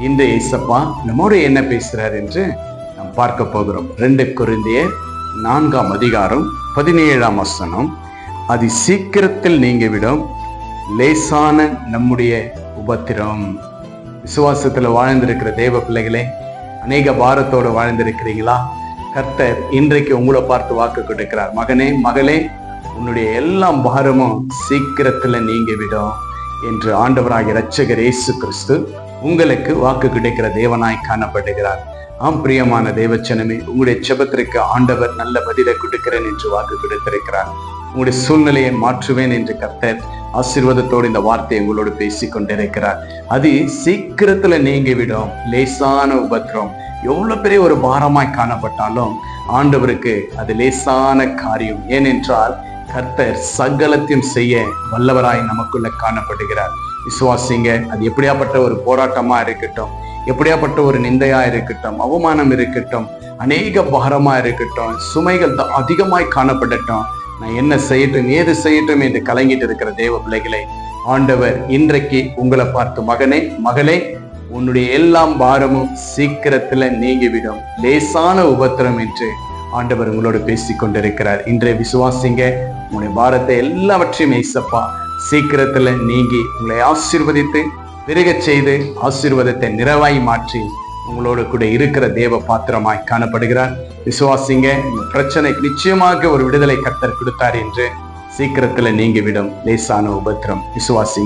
இந்த ஏசப்பா நம்மோடு என்ன பேசுகிறார் என்று நாம் பார்க்க போகிறோம். ரெண்டு குருந்தியர் நான்காம் அதிகாரம் பதினேழாம் வசனம். அது சீக்கிரத்தில் நீங்கிவிடும் லேசான நம்முடைய உபத்திரம். விசுவாசத்தில் வாழ்ந்திருக்கிற தேவ பிள்ளைகளே அநேக பாரத்தோடு வாழ்ந்திருக்கிறீங்களா? கர்த்தர் இன்றைக்கு உங்களை பார்த்து வாக்கு கொடுக்கிறார். மகனே மகளே உன்னுடைய எல்லா பாரமும் சீக்கிரத்தில் நீங்கிவிடும். என்று ஆண்டவராகிய இரட்சகர் இயேசு கிறிஸ்து உங்களுக்கு வாக்கு கிடைக்கிற தேவனாய் காணப்படுகிறார். ஆம் பிரியமான தேவச்சனமே உங்களுடைய செபத்திற்கு ஆண்டவர் நல்ல பதிலை கொடுக்கிறேன் என்று வாக்கு கொடுத்திருக்கிறார். உங்களுடைய சூழ்நிலையை மாற்றுவேன் என்று கர்த்தர் ஆசீர்வாதத்தோடு இந்த வார்த்தையை உங்களோடு பேசிக் கொண்டிருக்கிறார். அது சீக்கிரத்துல நீங்கிவிடும் லேசான உபத்திரம். எவ்வளவு பெரிய ஒரு பாரமாய் காணப்பட்டாலும் ஆண்டவருக்கு அது லேசான காரியம். ஏனென்றால் கர்த்தர் சகலத்தையும் செய்ய வல்லவராய் நமக்குள்ள காணப்படுகிறார். விசுவாசிங்க அது எப்படியாப்பட்ட ஒரு போராட்டமா இருக்கட்டும் எப்படியாப்பட்ட ஒரு நிந்தையா இருக்கட்டும் அவமானம் இருக்கட்டும் அநேக பாரமா இருக்கட்டும் சுமைகள் அதிகமாய் காணப்படட்டும். நான் என்ன செய்யட்டும் ஏது செய்யட்டும் என்று கலங்கிட்டு இருக்கிற தேவ பிள்ளைகளை ஆண்டவர் இன்றைக்கு உங்களை பார்த்து மகனே மகளே உன்னுடைய எல்லாம் பாரமும் சீக்கிரத்துல நீங்கிவிடும். லேசான உபத்திரம் என்று ஆண்டவர் உங்களோடு பேசிக் கொண்டிருக்கிறார் இன்றைய விசுவாசிங்க உங்களுடைய பாரத்தை எல்லாவற்றையும் ஏசப்பா சீக்கிரத்துல நீங்கி உங்களை ஆசிர்வதித்து பெருகச் செய்து ஆசீர்வாதத்தை நிறைவாய் மாற்றி உங்களோடு கூட இருக்கிற தேவ பாத்திரமாய் காணப்படுகிறார். விசுவாசிங்க இந்த பிரச்சனைக்கு நிச்சயமாக ஒரு விடுதலை கர்த்தர் கொடுத்தார் என்று சீக்கிரத்துல நீங்கிவிடும் லேசான உபத்திரம். விசுவாசிங்க.